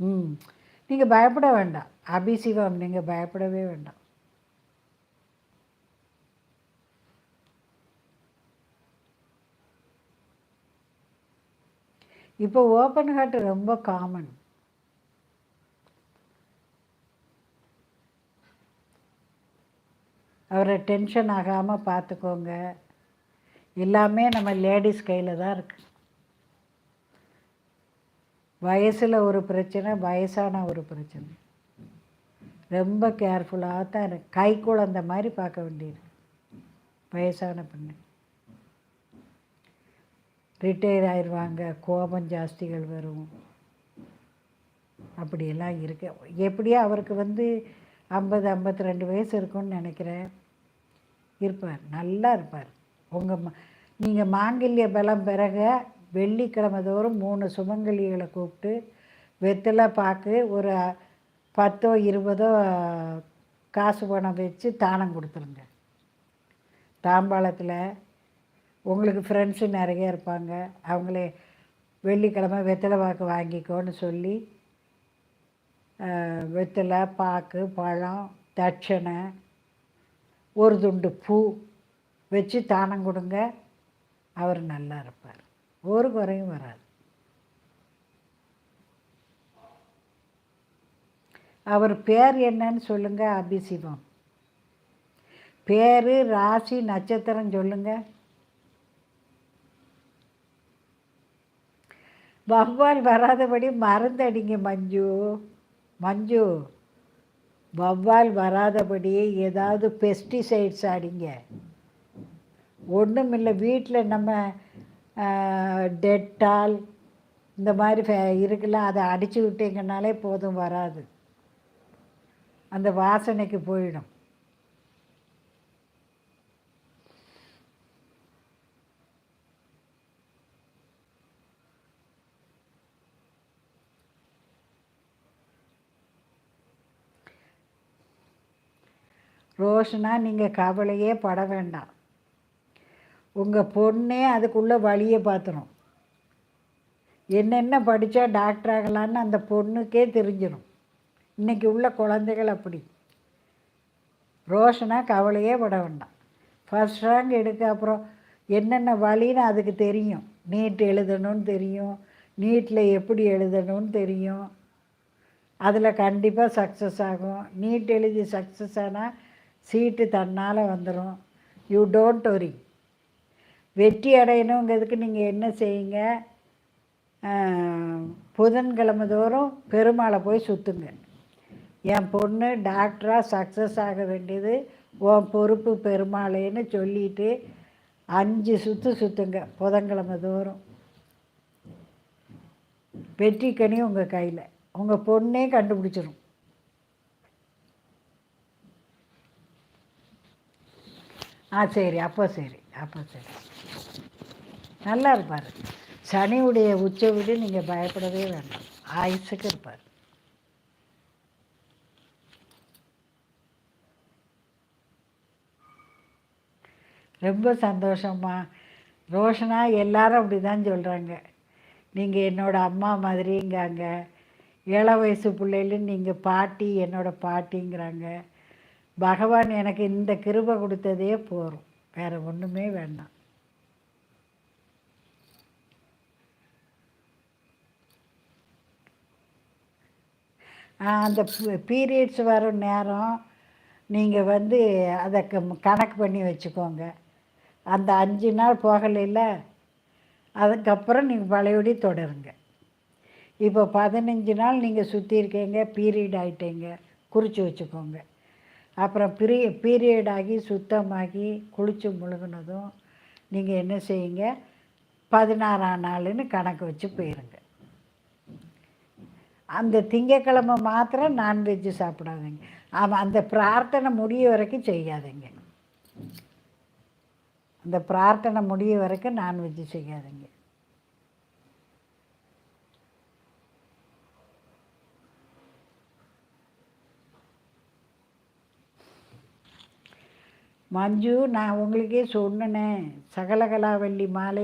ம். நீங்கள் பயப்பட வேண்டாம். அபிசிவம் நீங்கள் பயப்படவே வேண்டாம். இப்போ ஓப்பன் ஹார்ட் ரொம்ப காமன் அவரை டென்ஷன் ஆகாமல் பார்த்துக்கோங்க. எல்லாமே நம்ம லேடிஸ் கையில் தான் இருக்குது வயசில் ஒரு பிரச்சனை வயசான ஒரு பிரச்சனை. ரொம்ப கேர்ஃபுல்லாக தான் இருக்கு கை குழந்த மாதிரி பார்க்க வேண்டியது. வயசான பெண்ணு. ரிட்டையர் ஆயிடுவாங்க கோபம் ஜாஸ்திகள் வரும். அப்படியெல்லாம் இருக்கு. எப்படியோ அவருக்கு வந்து ஐம்பது ஐம்பத்தி ரெண்டு வயசு இருக்கும்னு நினைக்கிறேன். இருப்பார் நல்லா இருப்பார். உங்கள் ம நீங்கள் மாங்கல்ய பலம் பிறக வெள்ளிக்கிழமை தோறும் மூணு சுமங்கலிகளை கூப்பிட்டு வெத்தலை பாக்கு ஒரு பத்தோ இருபதோ காசு பணம் வச்சு தானம் கொடுத்துருங்க. தாம்பாளத்தில் உங்களுக்கு ஃப்ரெண்ட்ஸு நிறைய இருப்பாங்க. அவங்களே வெள்ளிக்கிழமை வெத்தலை பாக்கு வாங்கிக்கோன்னு சொல்லி வெத்தலை பாக்கு பழம் தட்சணை ஒரு துண்டு பூ வச்சு தானம் கொடுங்க. அவர் நல்லா இருப்பார். ஒரு குறையும் வராது. அவர் பேர் என்னன்னு சொல்லுங்க அபிசிவம் பேர் ராசி நட்சத்திரம் சொல்லுங்க. வவ்வால் வராதபடி மருந்தடிங்க மஞ்சு. மஞ்சு வவ்வால் வராதபடி ஏதாவது பெஸ்டிசைட்ஸ் அடிங்க. ஒன்றும் இல்லை வீட்டில் நம்ம டெட்டால் இந்த மாதிரி ஃபே இருக்குல்ல அதை அடித்து விட்டீங்கன்னாலே போதும் வராது. அந்த வாசனைக்கு போயிடும். ரோஷனாக நீங்கள் கவலையே பட வேண்டாம். உங்கள் பொண்ணே அதுக்குள்ளே வழியை பார்த்துரும் என்னென்ன படித்தா டாக்டர் ஆகலான்னு அந்த பொண்ணுக்கே தெரிஞ்சிடும் இன்றைக்கி உள்ள குழந்தைகள் அப்படி. ரோஷனா கவலையே பட வேண்டாம். ஃபஸ்ட் ரேங்க் எடுக்க அப்புறம் என்னென்ன வழின்னு அதுக்கு தெரியும். நீட் எழுதணும்னு தெரியும். நீட்டில் எப்படி எழுதணும்னு தெரியும். அதில் கண்டிப்பாக சக்ஸஸ் ஆகும். நீட் எழுதி சக்ஸஸ் ஆனால் சீட்டு தன்னால் வந்துடும் யூ டோன்ட் ஒரி வெற்றி அடையணுங்கிறதுக்கு நீங்கள் என்ன செய்யுங்க? புதன்கிழமை தோறும் பெருமாளை போய் சுற்றுங்க என் பொண்ணு டாக்டராக சக்ஸஸ் ஆக வேண்டியது உன் பொறுப்பு பெருமாளேன்னு சொல்லிட்டு அஞ்சு சுற்று சுற்றுங்க புதன்கிழமை தோறும் வெற்றி கனி உங்கள் கையில். உங்கள் பொண்ணே கண்டுபிடிச்சிடும் ஆ சரி அப்போ சரி அப்போ சரி. நல்லா இருப்பார். சனியுடைய உச்சை விட நீங்கள் பயப்படவே வேண்டாம். ஆயுசுக்கு இருப்பார். ரொம்ப சந்தோஷம்மா. ரோஷனா எல்லாரும் அப்படி தான் சொல்கிறாங்க நீங்கள் என்னோடய அம்மா மாதிரிங்காங்க ஏழை வயசு பிள்ளைகளும் நீங்கள் பாட்டி என்னோடய பாட்டிங்கிறாங்க. பகவான் எனக்கு இந்த கிருபை கொடுத்ததே போகும் வேறு ஒன்றுமே வேண்டாம். அந்த பீரியட்ஸ் வரும் நேரம் நீங்கள் வந்து அதை கணக்கு பண்ணி வச்சுக்கோங்க. அந்த அஞ்சு நாள் போகலையில் அதுக்கப்புறம் நீங்கள் பழையபடி தொடருங்க. இப்போ பதினஞ்சு நாள் நீங்கள் சுற்றி இருக்கீங்க பீரியட் ஆகிட்டீங்க குறித்து வச்சுக்கோங்க. அப்புறம் ப்ரீ பீரியட் ஆகி சுத்தமாகி குளித்து முழுகினதும் நீங்கள் என்ன செய்யுங்க? பதினாறாம் நாள்னு கணக்கு வச்சு போயிருங்க. அந்த திங்கக்கிழமை மாத்திரம் நான்வெஜ்ஜு சாப்பிடாதீங்க. ஆமாம் அந்த பிரார்த்தனை முடிய வரைக்கும் செய்யாதீங்க. அந்த பிரார்த்தனை முடிய வரைக்கும் நான்வெஜ்ஜு செய்யாதீங்க. மஞ்சு நான் உங்களுக்கே சொன்னேனே சகலகலாவல்லி மாலை